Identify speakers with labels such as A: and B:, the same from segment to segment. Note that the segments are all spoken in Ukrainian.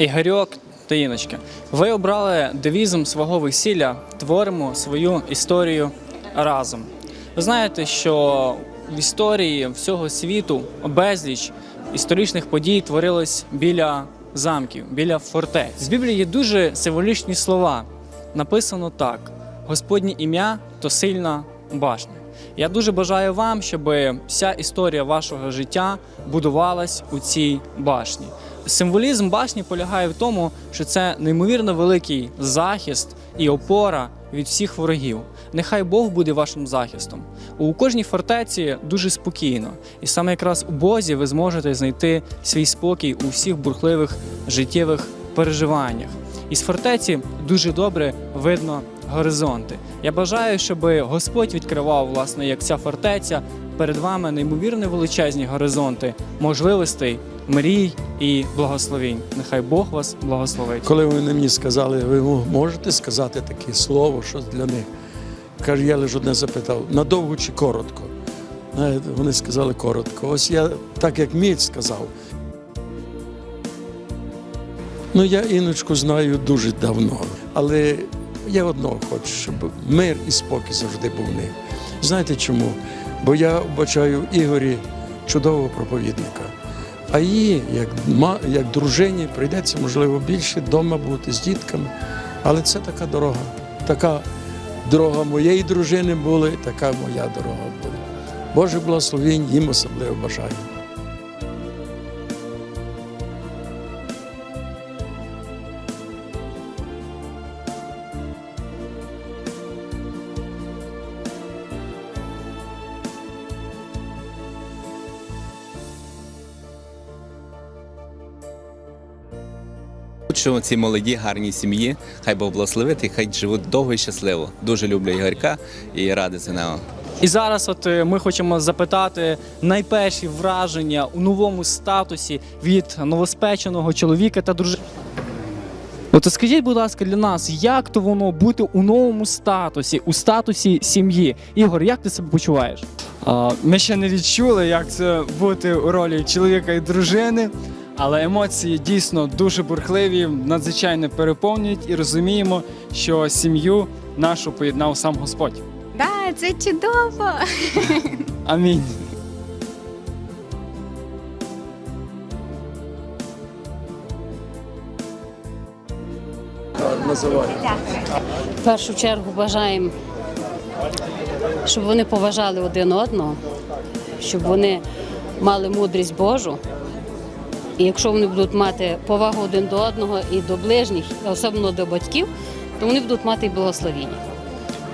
A: Ігорьок та Іночка, ви обрали девізом свого весілля творимо свою історію разом. Ви знаєте, що в історії всього світу безліч історичних подій творилось біля замків, біля фортець. З Біблії є дуже символічні слова. Написано так: Господнє ім'я то сильна башня. Я дуже бажаю вам, щоб вся історія вашого життя будувалась у цій башні. Символізм башні полягає в тому, що це неймовірно великий захист і опора від всіх ворогів. Нехай Бог буде вашим захистом. У кожній фортеці дуже спокійно, і саме якраз у Бозі ви зможете знайти свій спокій у всіх бурхливих життєвих переживаннях. Із фортеці дуже добре видно горизонти. Я бажаю, щоб Господь відкривав, власне, як ця фортеця перед вами неймовірно величезні горизонти можливостей, мрій і благословінь. Нехай Бог вас благословить.
B: Коли вони мені сказали, ви можете сказати таке слово, щось для них. Каже, я лише одне запитав, надовго чи коротко? Вони сказали коротко. Ось я так як міць сказав. Ну, я іночку знаю дуже давно, але я одного хочу, щоб мир і спокій завжди був в. Знаєте чому? Бо я вбачаю Ігорі чудового проповідника. А її, як, як дружині, прийдеться, можливо, більше вдома бути з дітками. Але це така дорога. Така дорога моєї дружини була, така моя дорога була. Боже благословінь їм особливо бажаю.
C: Що ці молоді, гарні сім'ї, хай Бог благословить і хай живуть довго і щасливо. Дуже люблю Ігорька і радий за нього.
A: І зараз, от е, ми хочемо запитати найперші враження у новому статусі від новоспеченого чоловіка та дружини. От скажіть, будь ласка, для нас, як то воно бути у новому статусі, у статусі сім'ї? Ігор, як ти себе почуваєш?
D: Ми ще не відчули, як це бути у ролі чоловіка і дружини, але емоції дійсно дуже бурхливі, надзвичайно переповнюють і розуміємо, що сім'ю нашу поєднав сам Господь.
E: Да, це чудово.
D: Амінь.
F: В першу чергу бажаємо, щоб вони поважали один одного, щоб вони мали мудрість Божу. І якщо вони будуть мати повагу один до одного і до ближніх, особливо до батьків, то вони будуть мати і благословіння.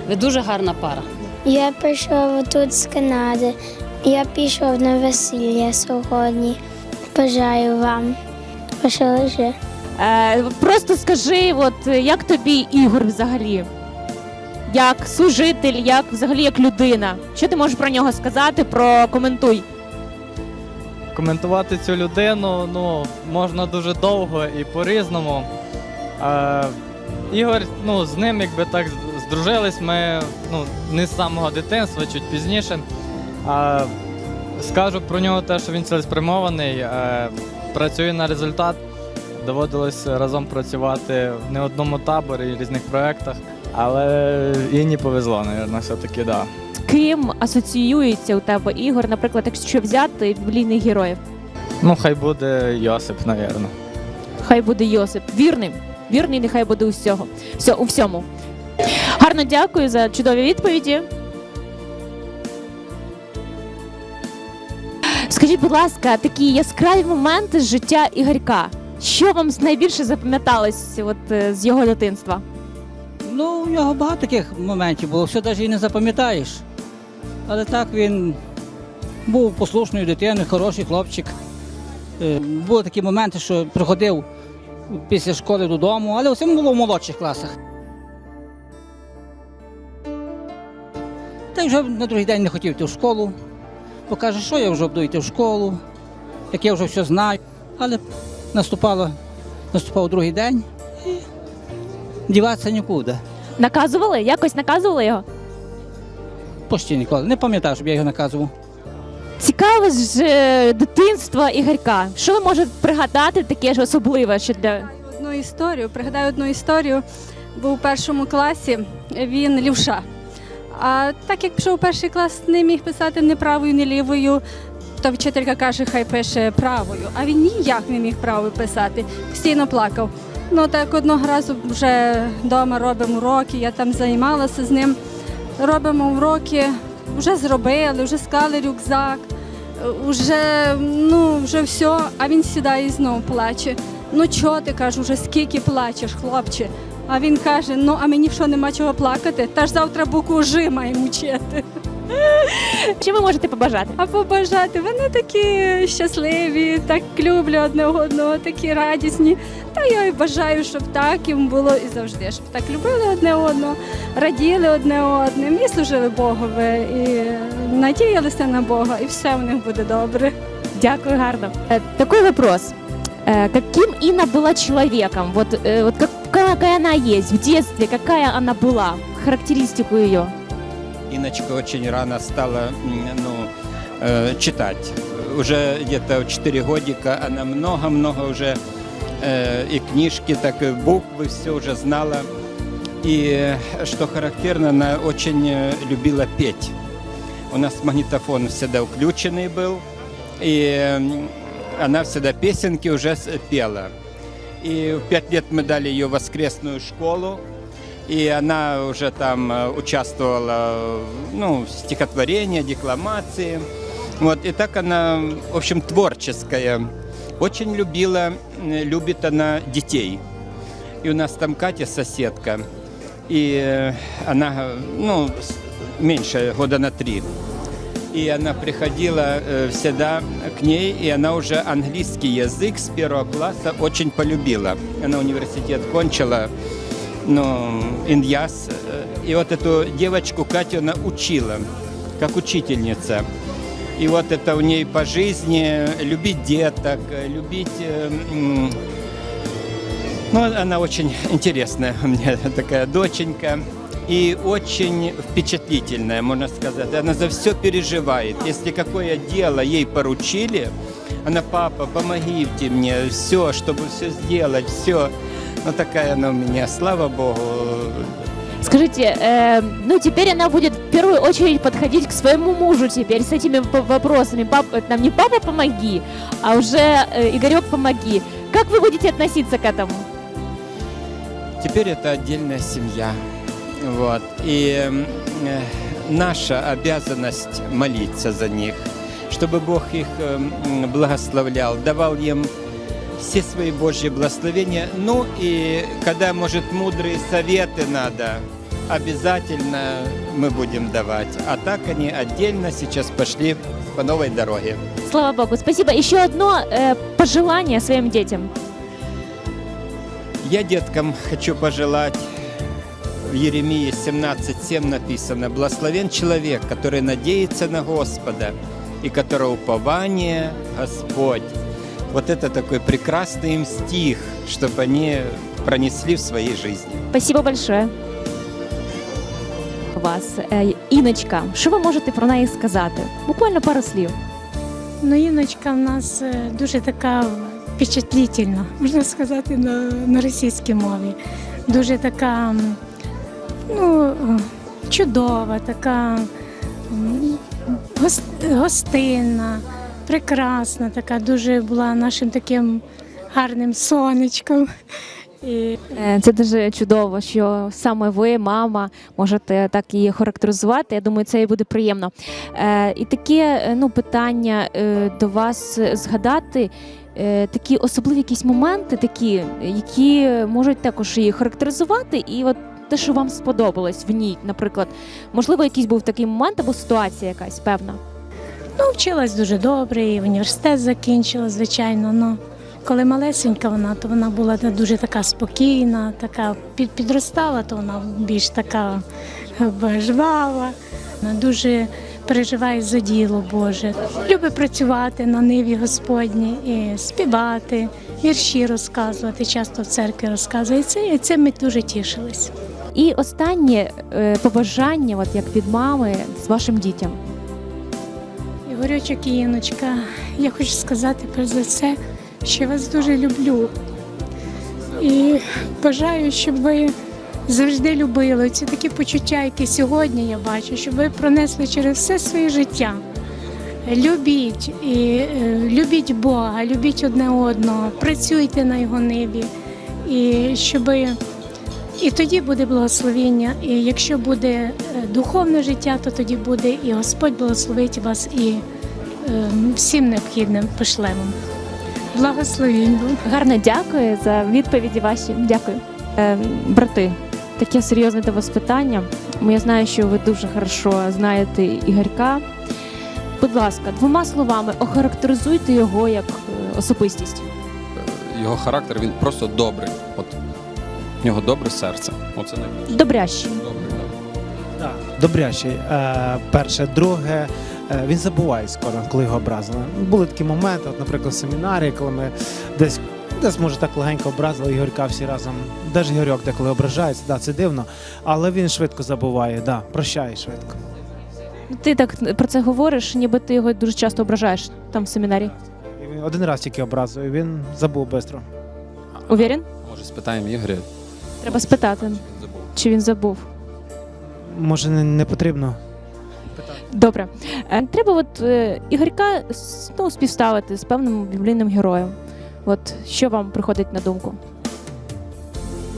F: Ви дуже гарна пара.
E: Я прийшов тут з Канади. Я пішов на весілля сьогодні. Бажаю вам. Лише.
G: Е, просто скажи, от як тобі Ігор взагалі? Як служитель, як взагалі як людина? Що ти можеш про нього сказати? Прокоментуй.
H: Коментувати цю людину ну, можна дуже довго і по-різному. Е, Ігор, ну, з ним якби так здружились ми ну, не з самого дитинства, чуть пізніше. Е, скажу про нього те, що він цілеспрямований, е, працює на результат. Доводилось разом працювати в не одному таборі і різних проєктах. Але Інні повезло, мабуть, все-таки, так. Да.
G: Ким асоціюється у тебе Ігор, наприклад, якщо взяти біблійних героїв?
H: Ну, хай буде Йосип, мабуть.
G: Хай буде Йосип. Вірним. Вірний, нехай буде усього. Все, у всьому. Гарно дякую за чудові відповіді. Скажіть, будь ласка, такі яскраві моменти з життя Ігорька. Що вам найбільше запам'яталось от, е, з його дитинства?
I: Ну, у нього багато таких моментів було, все навіть і не запам'ятаєш. Але так він був послушною дитиною, хороший хлопчик. Е, Були такі моменти, що приходив після школи додому, але все було в молодших класах. Та й вже на другий день не хотів йти в школу, бо каже, що я вже буду йти в школу, як я вже все знаю. Але наступало, наступав другий день і діватися нікуди.
G: Наказували? Якось наказували його?
I: Почти ніколи. Не пам'ятаю, щоб я його наказував.
G: Цікаве ж е, дитинство Ігорька. Що ви можете пригадати таке ж особливе, що для
J: Одну історію, пригадаю одну історію. Був у першому класі, він лівша. А так як пішов у перший клас, не міг писати ні правою, ні лівою, то вчителька каже, хай пише правою. А він ніяк не міг правою писати, постійно плакав. Ну так одного разу вже вдома робимо уроки, я там займалася з ним. Робимо уроки, вже зробили, вже склали рюкзак, вже, ну, вже все, а він сідає і знову плаче. Ну чого ти кажу, вже скільки плачеш, хлопче? А він каже: ну а мені що нема чого плакати? Та ж завтра букву Ж маємо вчити.
G: що ви можете побажати?
J: А побажати вони такі щасливі, так люблять одне одного, такі радісні. Та я і бажаю, щоб так їм було і завжди, щоб так любили одне одного, раділи одне одним і служили Богові, і надіялися на Бога, і все в них буде добре.
G: Дякую, гарно. Э, Такой вопрос. Э, Каким Инна была человеком? Вот, э, вот как, какая она есть в детстве, какая она была? Характеристику ее.
K: Иночка очень рано стала м, ну, э, читать. Уже где-то в 4 годика она много-много уже э, и книжки, так и буквы все уже знала. И э, что характерно, она очень э, любила петь. У нас магнитофон всегда включенный был, и м, она всегда песенки уже с- пела. И в пять лет мы дали ее в воскресную школу, и она уже там э, участвовала ну, в стихотворении, декламации. Вот, и так она, в общем, творческая. Очень любила, э, любит она детей. И у нас там Катя соседка, и э, она, э, ну, с- меньше, года на три. И она приходила э, всегда к ней, и она уже английский язык с первого класса очень полюбила. Она университет кончила, ну, Иньяс. э, И вот эту девочку Катю она учила, как учительница. И вот это у ней по жизни любить деток, любить... э, Ну, она очень интересная у меня такая доченька. И очень впечатлительная, можно сказать. Она за все переживает. Если какое дело ей поручили, она, папа, помогите мне, все, чтобы все сделать, все. Ну, такая она у меня, слава Богу,
G: Скажите, э, ну теперь она будет в первую очередь подходить к своему мужу теперь с этими вопросами. Пап, э, нам не папа помоги, а уже э, Игорек помоги. Как вы будете относиться к этому?
K: Теперь это отдельная семья. Вот. И э, наша обязанность молиться за них, чтобы Бог их э, благословлял, давал им все свои Божьи благословения. Ну и когда, может, мудрые советы надо, обязательно мы будем давать. А так они отдельно сейчас пошли по новой дороге.
G: Слава Богу, спасибо. Еще одно э, пожелание своим детям.
K: Я деткам хочу пожелать, в Еремии 17.7 написано, «Благословен человек, который надеется на Господа, и которого упование Господь». Вот это такой прекрасный им стих, чтобы они пронесли в своей жизни.
G: Спасибо большое. Вас, е, Іночка, що ви можете про неї сказати? Буквально пару слів.
E: Ну, Іночка в нас е, дуже така впечатлительна, можна сказати, на, на російській мові. Дуже така м, ну, е, чудова, така м, гос- гостинна, прекрасна, така дуже була нашим таким гарним сонечком. І
G: Е, Це дуже чудово, що саме ви, мама, можете так її характеризувати. Я думаю, це і буде приємно. Е, І таке е, ну, питання до вас згадати. Такі особливі якісь моменти, такі, які можуть також її характеризувати, і от те, що вам сподобалось в ній, наприклад, можливо, якийсь був такий момент або ситуація якась певна.
E: Ну, вчилась дуже добре, і університет закінчила, звичайно. Ну, коли малесенька вона, то вона була дуже така спокійна, така під, підростала, то вона більш така е, жвава. Вона дуже переживає за діло Боже. Любить працювати на ниві Господній і співати, вірші розказувати, часто в церкві розказує. І це, і це ми дуже тішились.
G: І останнє е, побажання, от як від мами з вашим дітям.
E: Ігорючок і Іночка, я хочу сказати перш за все, що вас дуже люблю. І бажаю, щоб ви завжди любили ці такі почуття, які сьогодні я бачу, щоб ви пронесли через все своє життя. Любіть і е, любіть Бога, любіть одне одного, працюйте на його небі. І щоби і тоді буде благословення. І якщо буде е, духовне життя, то тоді буде і Господь благословить вас і е, всім необхідним пошлемо. Благословінь.
G: Гарно дякую за відповіді ваші. Дякую. Е, брати, таке серйозне до вас питання. Я знаю, що ви дуже хорошо знаєте Ігорька. Будь ласка, двома словами охарактеризуйте його як особистість.
L: Його характер він просто добрий. От в нього добре серце. Оце найбільше.
G: Добрящий.
L: Да.
M: Добрячий. Е, перше. Друге, е, він забуває скоро, коли його образили. Були такі моменти, от, наприклад, в семінарі, коли ми десь. Десь, може, так легенько образили Ігорька всі разом. Навіть Ігорьок деколи ображається, да, це дивно. Але він швидко забуває, да, прощає швидко.
G: Ти так про це говориш, ніби ти його дуже часто ображаєш там в семінарі.
M: І він один раз тільки образив, і він забув швидко.
G: Уверен?
L: Може, спитаємо Ігоря,
G: Треба спитати, чи він забув.
M: Може, не, не потрібно.
G: Добре. Е, Треба от е, Ігорька с- ну, співставити з певним біблійним героєм. От що вам приходить на думку?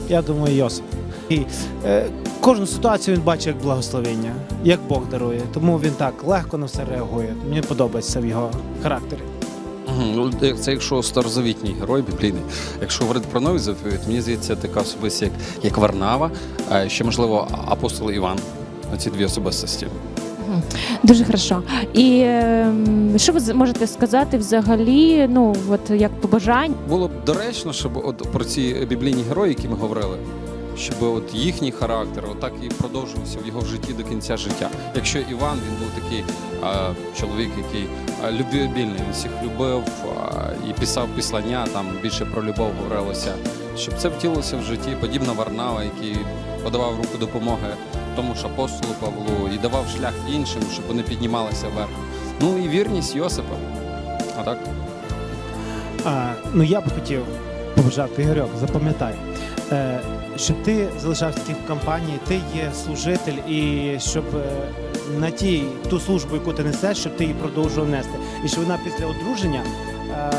M: Я думаю, Йосип. І е, кожну ситуацію він бачить як благословення, як Бог дарує. Тому він так легко на все реагує. Мені подобається в його характері.
L: Ну, Це якщо старозавітній герой біблійний. Якщо говорити про новий заповіт, мені здається, така особистість, як, як Варнава, а ще можливо апостол Іван. Оці дві особистості.
G: Дуже хорошо. І ем, що ви можете сказати взагалі, ну от як побажання?
L: Було б доречно, щоб от про ці біблійні герої, які ми говорили, щоб от їхній характер отак і продовжувався в його житті до кінця життя. Якщо Іван він був такий а, чоловік, який а, любвеобільний, він всіх любив а, і писав післання, там більше про любов говорилося, щоб це втілилося в житті, подібно Варнава, який подавав руку допомоги тому ж апостолу Павлу і давав шлях іншим, щоб вони піднімалися вверх. Ну і вірність Йосипа. А так?
M: А, ну я б хотів побажати Ігорьок, запам'ятай, е, щоб ти залишався в компанії, ти є служитель, і щоб е, на тій ту службу, яку ти несеш, щоб ти її продовжував нести. І щоб вона після одруження е,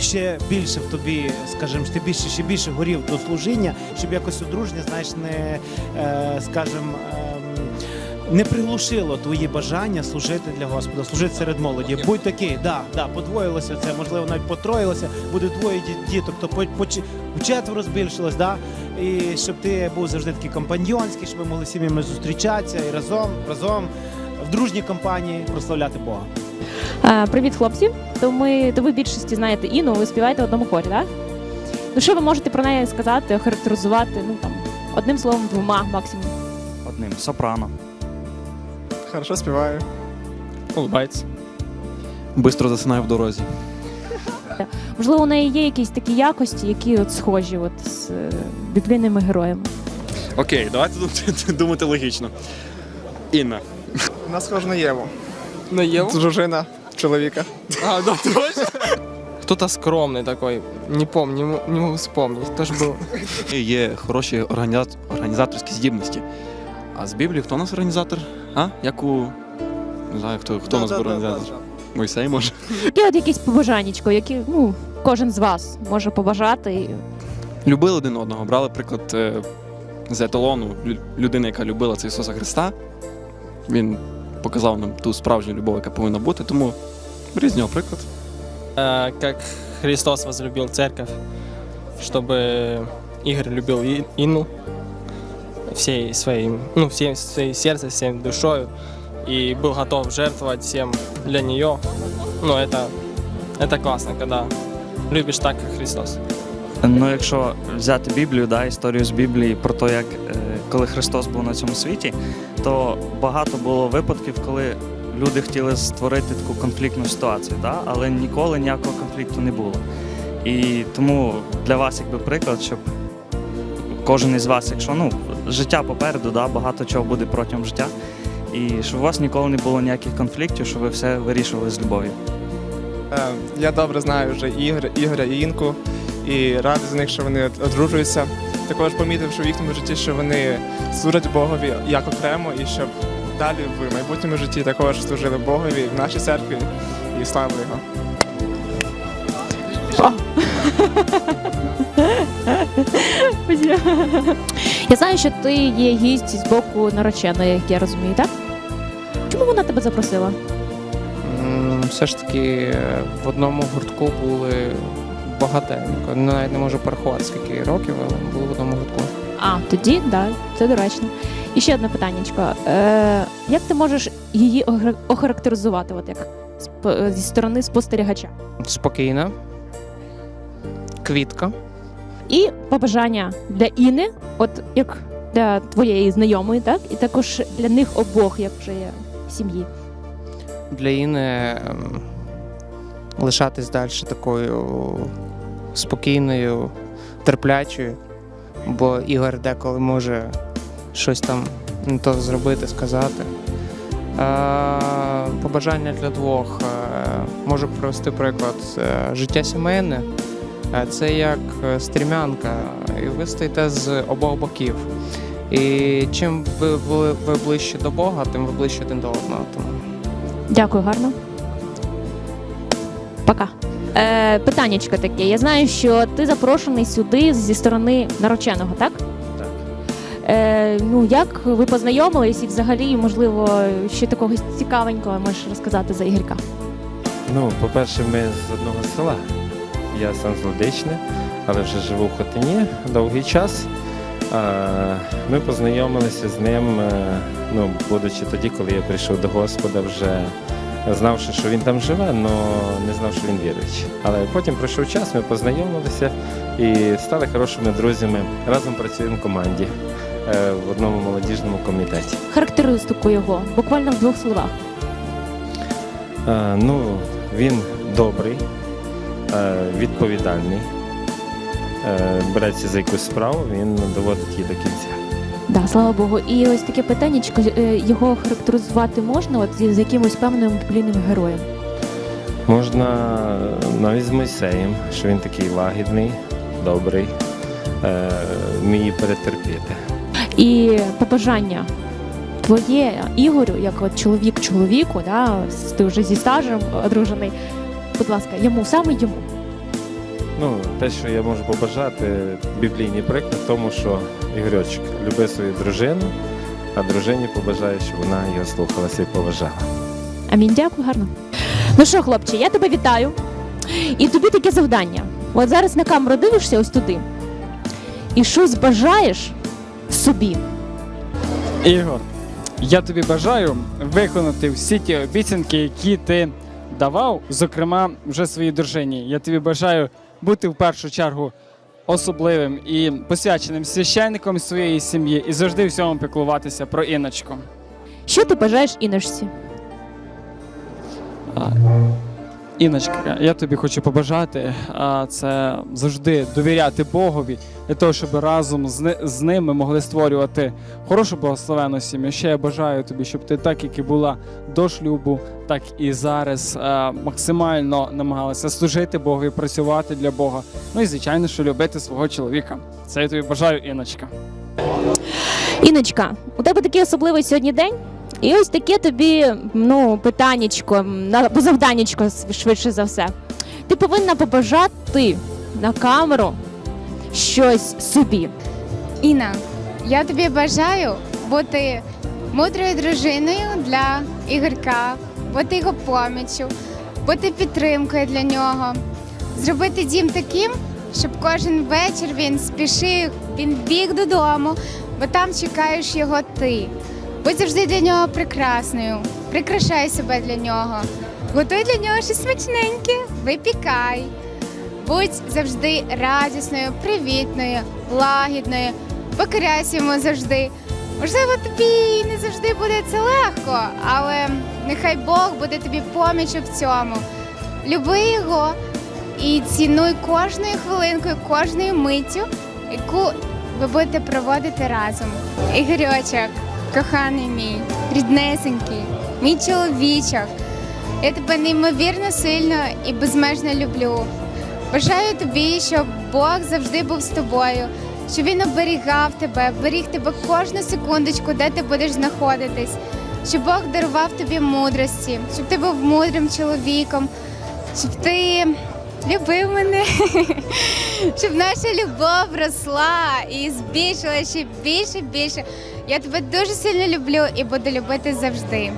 M: ще більше в тобі, скажімо, ти більше ще більше горів до служіння, щоб якось одруження, знаєш, не е, скажімо, не приглушило твої бажання служити для Господа, служити серед молоді. Будь такий, да, да, подвоїлося це, можливо, навіть потроїлося, буде двоє ді- діток, то по, по, чи- збільшилось, да? і щоб ти був завжди такий компаньйонський, щоб ми могли з сім'ями зустрічатися і разом, разом в дружній компанії прославляти Бога.
G: Е, привіт, хлопці. То ми то ви в більшості знаєте Інну, ви співаєте в одному хорі, так? Ну що ви можете про неї сказати, охарактеризувати? Ну там одним словом, двома максимум.
N: Одним сопрано
D: Хорошо співаю. Улыбається.
N: Бистро засинаю в дорозі.
G: Можливо, у неї є якісь такі якості, які от схожі от з е, біблійними героями.
N: Окей, давайте думати, думати логічно. Інна.
D: Вона схожа на Єву. На Єву? Дружина чоловіка. А, да, точно? Кто-то скромный такой. Не помню, не, м- не могу вспомнить. Тоже был.
N: Є хороші організа- організаторські здібності. А з Біблії хто у нас організатор? А? Як у. Не знаю, хто, хто у нас організатор? Мойсей може.
G: Є от якісь побажанечко, які ну, кожен з вас може побажати. і
N: Любили один одного, брали приклад е, з еталону лю- людини, яка любила це Ісуса Христа. Він показав нам ту справжню любов, яка повинна бути, тому беріть з нього приклад.
D: Э, как Христос возлюбил церковь, чтобы Игорь любил И- Инну всей своим, ну, всем своей сердцем, всем душою и был готов жертвовать всем для нее. Ну, это, это классно, когда любишь так, как Христос.
H: Ну, якщо взяти Біблію, да, історію з Біблії про те, як е, коли Христос був на цьому світі, то багато було випадків, коли люди хотіли створити таку конфліктну ситуацію, да, але ніколи ніякого конфлікту не було. І тому для вас якби приклад, щоб кожен із вас, якщо ну, життя попереду, да, багато чого буде протягом життя.
O: і щоб у вас ніколи не було ніяких конфліктів, щоб ви все вирішували з любов'ю.
D: Е, Я добре знаю вже Ігор, Ігоря і Інку і радий за них, що вони одружуються. Також помітив, що в їхньому житті, що вони служать Богові як окремо, і щоб далі в майбутньому житті також служили Богові в нашій церкві і славили його.
G: Я знаю, що ти є гість з боку нареченої, як я розумію, так? Чому вона тебе запросила?
P: Все ж таки в одному гуртку були багатенько. Навіть не можу порахувати, скільки років, але були в одному гуртку.
G: А, тоді, так, да, це доречно. І ще одне питаннячко. Е, як ти можеш її охарактеризувати, от як зі сторони спостерігача?
P: Спокійна, квітка.
G: І побажання для Іни, от як для твоєї знайомої, так? І також для них обох, як вже є сім'ї.
P: Для Іни ем, лишатись далі такою спокійною, терплячою, бо Ігор деколи може щось там не то зробити, сказати. Побажання для двох. Е, Можу привести приклад. Е, Життя сімейне це як е, стрімянка, і ви стоїте з обох боків. І чим ви, ви, ви ближче до Бога, тим ви ближче один до одного. Тому
G: Дякую, гарно. Пока. Е, питаннячко таке. Я знаю, що ти запрошений сюди зі сторони нареченого, так?
O: Так.
G: Е, ну, як ви познайомились і взагалі, можливо, ще такого цікавенького можеш розказати за Ігорька?
Q: Ну, по-перше, ми з одного села. Я сам з Ладичне, але вже живу в Хотині довгий час. Ми познайомилися з ним, е, ну, будучи тоді, коли я прийшов до Господа, вже знавши, що він там живе, але не знав, що він віруючий. Але потім пройшов час, ми познайомилися і стали хорошими друзями. Разом працюємо в команді е, в одному молодіжному комітеті.
G: Характеристику його, буквально в двох словах.
Q: Е, Ну, він добрий, відповідальний, е, береться за якусь справу, він доводить її до кінця.
G: Да, слава Богу. І ось таке питаннячко, е, його характеризувати можна от з якимось певним біблійним героєм.
Q: Можна навіть з Мойсеєм, що він такий лагідний, добрий, е, вміє перетерпіти.
G: І побажання твоє Ігорю, як от чоловік чоловіку, да, ти вже зі стажем одружений. Будь ласка, йому саме йому.
Q: Ну, те, що я можу побажати, біблійний приклад, тому що Ігорьочок, люби свою дружину, а дружині побажаю, щоб вона його слухалася і поважала.
G: Амінь, дякую, гарно. Ну що, хлопче, я тебе вітаю. І тобі таке завдання. От зараз на камеру дивишся ось туди. І щось бажаєш собі.
J: Ігор, я тобі бажаю виконати всі ті обіцянки, які ти давав, зокрема, вже своїй дружині. Я тобі бажаю бути в першу чергу особливим і посвяченим священником своєї сім'ї і завжди всьому піклуватися про іночку.
G: Що ти бажаєш іношці?
J: Іночка, я тобі хочу побажати це завжди довіряти Богові для того, щоб разом з, ни- ним ми могли створювати хорошу благословенну сім'ю. Ще я бажаю тобі, щоб ти так, як і була до шлюбу, так і зараз максимально намагалася служити Богу і працювати для Бога. Ну і звичайно, що любити свого чоловіка. Це я тобі бажаю, Іночка.
G: Іночка, у тебе такий особливий сьогодні день. І ось таке тобі ну, питаннячко, або завданнячко швидше за все. Ти повинна побажати на камеру щось собі.
R: Інна, я тобі бажаю бути мудрою дружиною для Ігорка, бути його поміччю, бути підтримкою для нього, зробити дім таким, щоб кожен вечір він спішив, він біг додому, бо там чекаєш його ти. Будь завжди для нього прекрасною, прикрашай себе для нього, готуй для нього щось смачненьке, випікай. Будь завжди радісною, привітною, лагідною, покоряйся йому завжди. Можливо, тобі не завжди буде це легко, але нехай Бог буде тобі помічю в цьому. Люби його і цінуй кожною хвилинкою, кожною миттю, яку ви будете проводити разом. Ігорьочок, коханий мій, ріднесенький, мій чоловічок. Я тебе неймовірно сильно і безмежно люблю. Бажаю тобі, щоб Бог завжди був з тобою, щоб він оберігав тебе, беріг тебе кожну секундочку, де ти будеш знаходитись, щоб Бог дарував тобі мудрості, щоб ти був мудрим чоловіком, щоб ти любив мене, щоб наша любов росла і збільшилася ще більше, більше. Я тебе дуже сильно люблю і буду любити завжди.